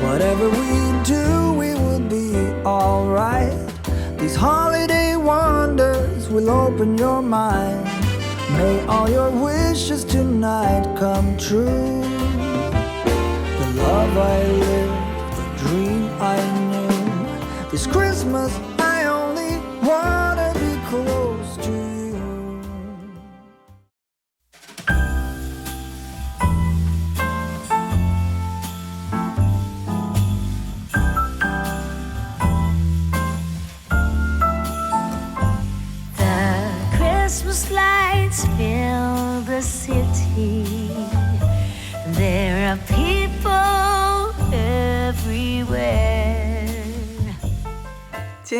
Whatever we do, we will be alright. These holiday wonders will open your mind. May all your wishes tonight come true. The love I lived, the dream I knew. This Christmas, I only wanna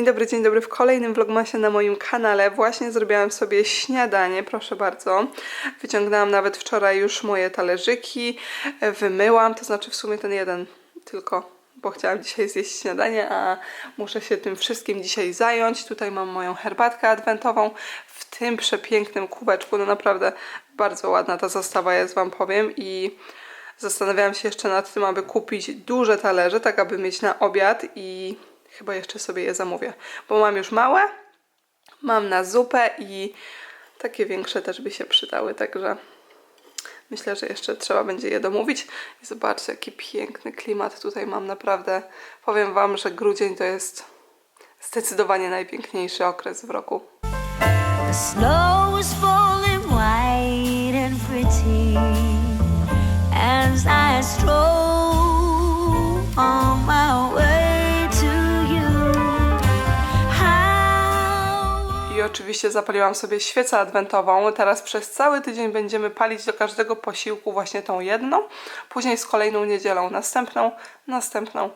Dzień dobry, dzień dobry w kolejnym vlogmasie na moim kanale. Właśnie zrobiłam sobie śniadanie, proszę bardzo. Wyciągnęłam nawet wczoraj już moje talerzyki, wymyłam, to znaczy w sumie ten jeden tylko, bo chciałam dzisiaj zjeść śniadanie, a muszę się tym wszystkim dzisiaj zająć. Tutaj mam moją herbatkę adwentową w tym przepięknym kubeczku. No naprawdę bardzo ładna ta zastawa jest, Wam powiem i Zastanawiałam się jeszcze nad tym, aby kupić duże talerze, tak aby mieć na obiad i chyba jeszcze sobie je zamówię, bo mam już małe, mam na zupę i takie większe też by się przydały, także myślę, że jeszcze trzeba będzie je domówić. I zobaczcie, jaki piękny klimat tutaj mam, naprawdę. Powiem Wam, że grudzień to jest zdecydowanie najpiękniejszy okres w roku. As I stroll oczywiście zapaliłam sobie świecę adwentową. Teraz przez cały tydzień będziemy palić do każdego posiłku właśnie tą jedną. Później z kolejną niedzielą następną, następną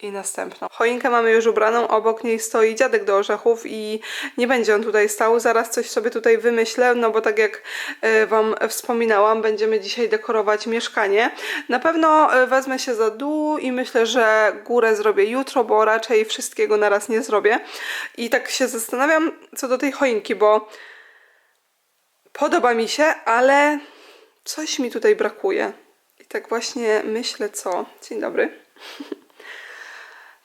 i następną. Choinkę mamy już ubraną, obok niej stoi dziadek do orzechów i nie będzie on tutaj stał. Zaraz coś sobie tutaj wymyślę, no bo tak jak e, Wam wspominałam, będziemy dzisiaj dekorować mieszkanie. Na pewno e, wezmę się za dół i myślę, że górę zrobię jutro, bo raczej wszystkiego naraz nie zrobię. I tak się zastanawiam co do tej choinki, bo podoba mi się, ale coś mi tutaj brakuje. I tak właśnie myślę, co. Dzień dobry.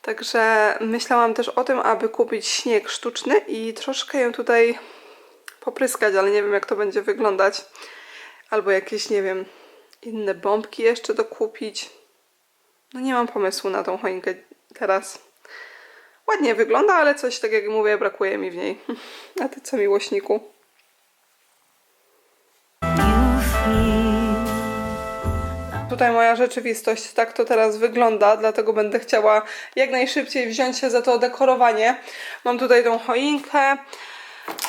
Także myślałam też o tym, aby kupić śnieg sztuczny i troszkę ją tutaj popryskać, ale nie wiem jak to będzie wyglądać. Albo jakieś, nie wiem, inne bombki jeszcze dokupić. No nie mam pomysłu na tą choinkę teraz. Ładnie wygląda, ale coś, tak jak mówię, brakuje mi w niej. A ty co, miłośniku? Tutaj moja rzeczywistość, tak to teraz wygląda, dlatego będę chciała jak najszybciej wziąć się za to dekorowanie. Mam tutaj tą choinkę,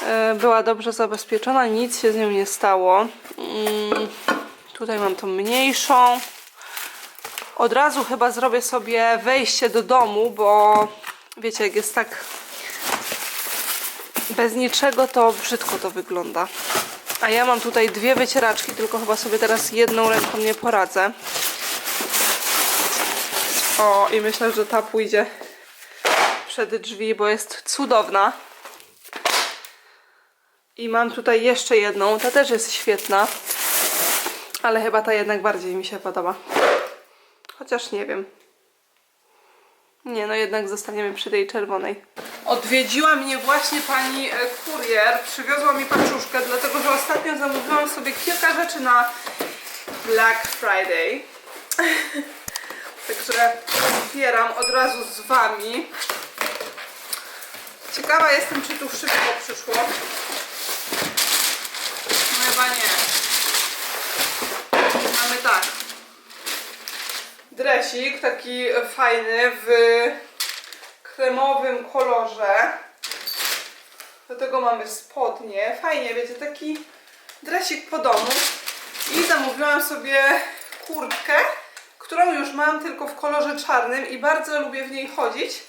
e, była dobrze zabezpieczona, nic się z nią nie stało. Mm, Tutaj mam tą mniejszą. Od razu chyba zrobię sobie wejście do domu, bo wiecie, jak jest tak bez niczego, to brzydko to wygląda. A ja mam tutaj dwie wycieraczki, tylko chyba sobie teraz jedną ręką nie poradzę. O, i myślę, że ta pójdzie przed drzwi, bo jest cudowna. I mam tutaj jeszcze jedną, ta też jest świetna. Ale chyba ta jednak bardziej mi się podoba. Chociaż nie wiem. Nie, no jednak zostaniemy przy tej czerwonej. Odwiedziła mnie właśnie pani e, kurier. Przywiozła mi paczuszkę, dlatego że ostatnio zamówiłam sobie kilka rzeczy na Black Friday. Także otwieram od razu z wami. Ciekawa jestem, czy tu szybko przyszło. No chyba nie. Mamy tak dresik taki fajny w kremowym kolorze. Do tego mamy spodnie. Fajnie, wiecie, taki dresik po domu. I zamówiłam sobie kurtkę, którą już mam tylko w kolorze czarnym i bardzo lubię w niej chodzić.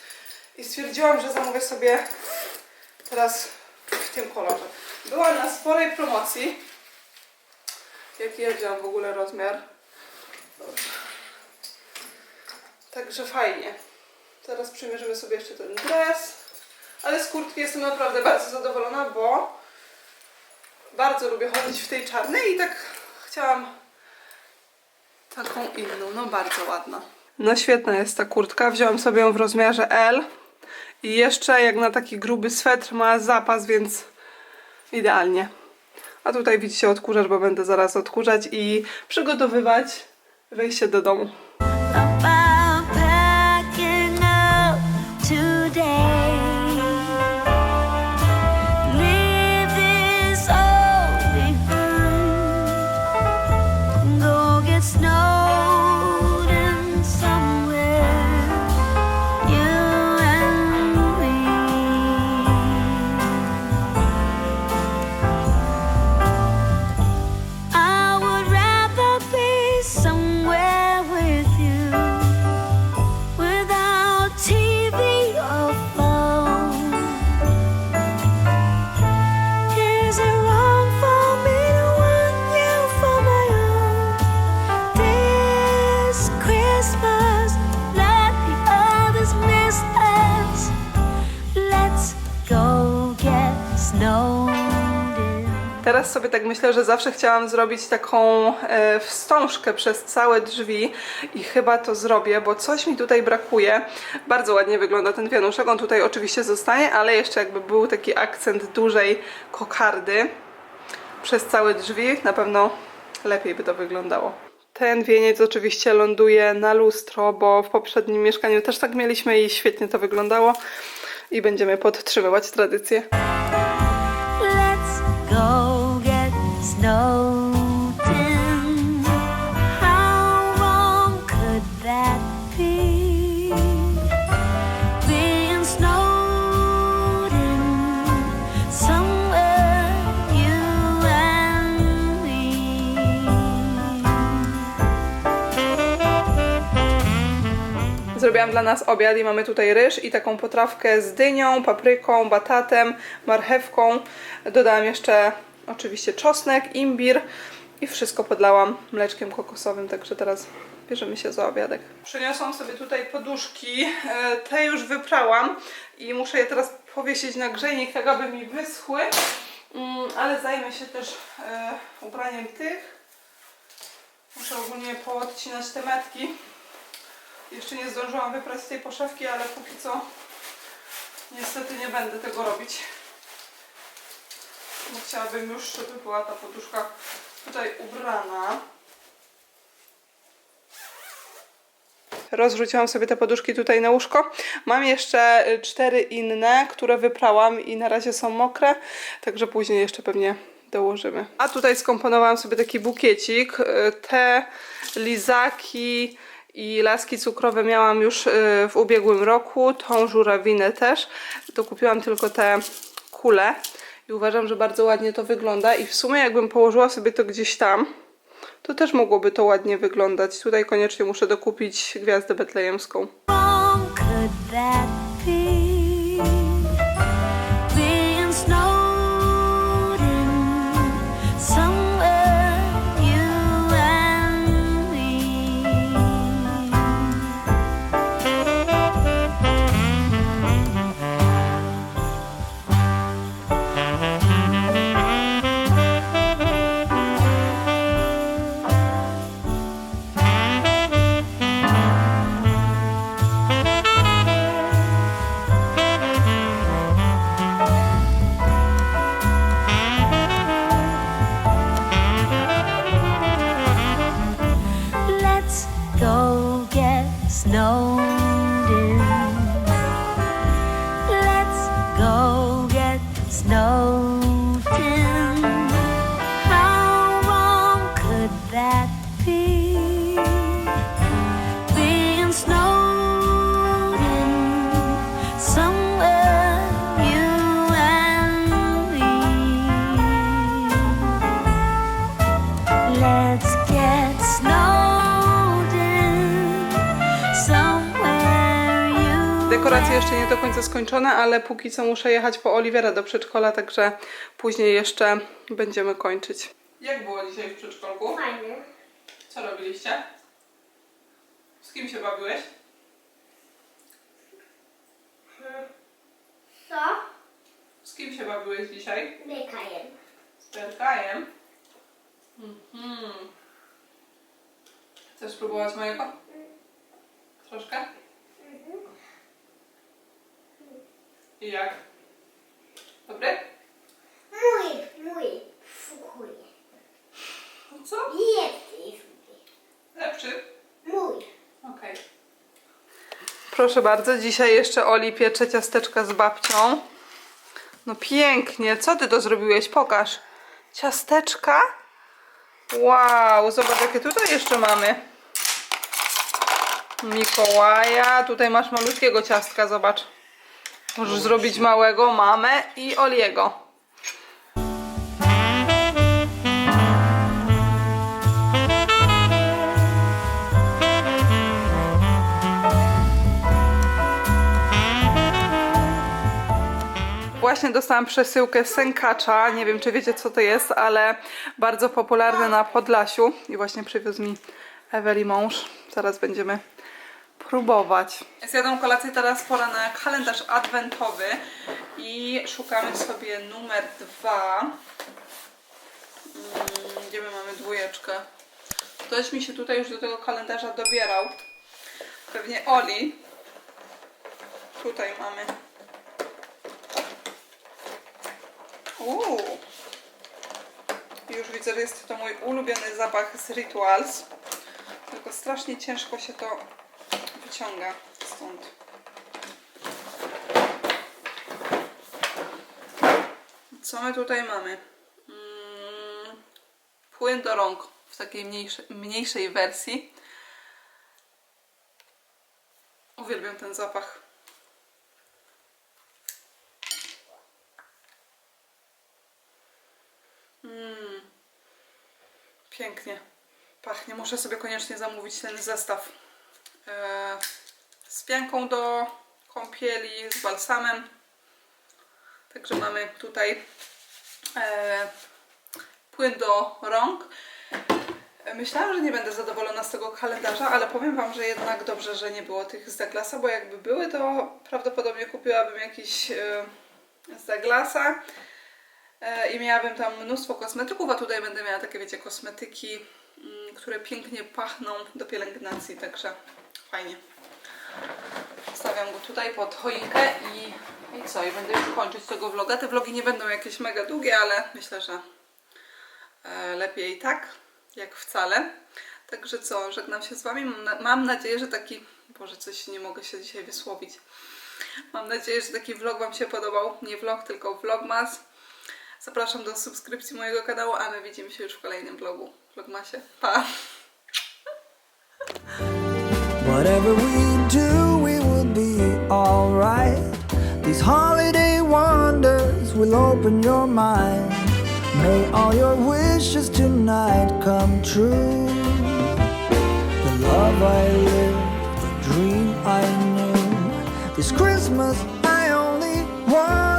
I stwierdziłam, że zamówię sobie teraz w tym kolorze. Była na sporej promocji. Jaki ja wziąłam w ogóle rozmiar? Dobrze. Także fajnie. Teraz przymierzymy sobie jeszcze ten dres. Ale z kurtki jestem naprawdę bardzo zadowolona, bo bardzo lubię chodzić w tej czarnej i tak chciałam taką inną. No bardzo ładna. No świetna jest ta kurtka. Wziąłem sobie ją w rozmiarze L. I jeszcze jak na taki gruby swetr ma zapas, więc idealnie. A tutaj widzicie odkurzacz, bo będę zaraz odkurzać i przygotowywać wejście do domu. Go get Teraz sobie tak myślę, że zawsze chciałam zrobić taką e, wstążkę przez całe drzwi i chyba to zrobię, bo coś mi tutaj brakuje. Bardzo ładnie wygląda ten wianuszek, on tutaj oczywiście zostanie, ale jeszcze jakby był taki akcent dużej kokardy przez całe drzwi, na pewno lepiej by to wyglądało. Ten wieniec oczywiście ląduje na lustro, bo w poprzednim mieszkaniu też tak mieliśmy i świetnie to wyglądało i będziemy podtrzymywać tradycję. Zrobiłam dla nas obiad i mamy tutaj ryż i taką potrawkę z dynią, papryką, batatem, marchewką. Dodałam jeszcze oczywiście czosnek, imbir i wszystko podlałam mleczkiem kokosowym, także teraz bierzemy się za obiadek. Przyniosłam sobie tutaj poduszki, e, te już wyprałam i muszę je teraz powiesić na grzejnik, tak aby mi wyschły, Mm, ale zajmę się też e, ubraniem tych. Muszę ogólnie poodcinać te metki. Jeszcze nie zdążyłam wyprać tej poszewki, ale póki co niestety nie będę tego robić. Bo chciałabym już, żeby była ta poduszka tutaj ubrana. Rozrzuciłam sobie te poduszki tutaj na łóżko. Mam jeszcze y, cztery inne, które wyprałam i na razie są mokre, także później jeszcze pewnie dołożymy. A tutaj skomponowałam sobie taki bukiecik. Y, Te lizaki i laski cukrowe miałam już y, w ubiegłym roku, tą żurawinę też. Dokupiłam tylko te kule i uważam, że bardzo ładnie to wygląda i w sumie jakbym położyła sobie to gdzieś tam, to też mogłoby to ładnie wyglądać. Tutaj koniecznie muszę dokupić gwiazdę betlejemską. Końca skończone, ale póki co muszę jechać po Oliwiera do przedszkola, także później jeszcze będziemy kończyć. Jak było dzisiaj w przedszkolku? Fajny. Co robiliście? Z kim się bawiłeś? Co? Z kim się bawiłeś dzisiaj? Mykajem. Z Berkajem? Mhm. Chcesz spróbować mojego? Troszkę? I jak? Dobry? Mój, mój, fukuję. No co? Jesteś Lepszy? mój. Okej. Proszę bardzo, dzisiaj jeszcze Oli piecze ciasteczka z babcią. No pięknie, co ty to zrobiłeś? Pokaż. Ciasteczka? Wow, zobacz jakie tutaj jeszcze mamy. Mikołaja, tutaj masz malutkiego ciastka, zobacz. Możesz zrobić małego, mamę i Oliego. Właśnie dostałam przesyłkę sękacza. Nie wiem, czy wiecie, co to jest, ale bardzo popularny na Podlasiu. I właśnie przywiózł mi Eweli mąż. Zaraz będziemy próbować. Zjadłam kolację, teraz pora na kalendarz adwentowy. I szukamy sobie numer dwa. Mm, Gdzie my mamy dwójeczkę? Ktoś mi się tutaj już do tego kalendarza dobierał. Pewnie Oli. Tutaj mamy. Uuu. Już widzę, że jest to mój ulubiony zapach z Rituals. Tylko strasznie ciężko się to wyciąga stąd. Co my tutaj mamy? Mm, płyn do rąk w takiej mniejszej, mniejszej wersji. Uwielbiam ten zapach. Pięknie pachnie. Muszę sobie koniecznie zamówić ten zestaw z pianką do kąpieli, z balsamem. Także mamy tutaj e, płyn do rąk. E, Myślałam, że nie będę zadowolona z tego kalendarza, ale powiem Wam, że jednak dobrze, że nie było tych z Douglasa, bo jakby były, to prawdopodobnie kupiłabym jakiś e, z Douglasa. E, I miałabym tam mnóstwo kosmetyków, a tutaj będę miała takie, wiecie, kosmetyki, mm, które pięknie pachną do pielęgnacji, także fajnie. Stawiam go tutaj pod choinkę i, i co? I będę już kończyć tego vloga. Te vlogi nie będą jakieś mega długie, ale myślę, że e, lepiej tak, jak wcale. Także co, żegnam się z Wami. Mam, na, mam nadzieję, że taki... Boże, coś nie mogę się dzisiaj wysłowić. Mam nadzieję, że taki vlog Wam się podobał. Nie vlog, tylko vlogmas. Zapraszam do subskrypcji mojego kanału, a my widzimy się już w kolejnym vlogu. Vlogmasie. Pa! Whatever we do, we will be alright. These holiday wonders will open your mind. May all your wishes tonight come true. The love I lived, the dream I knew. This Christmas, I only want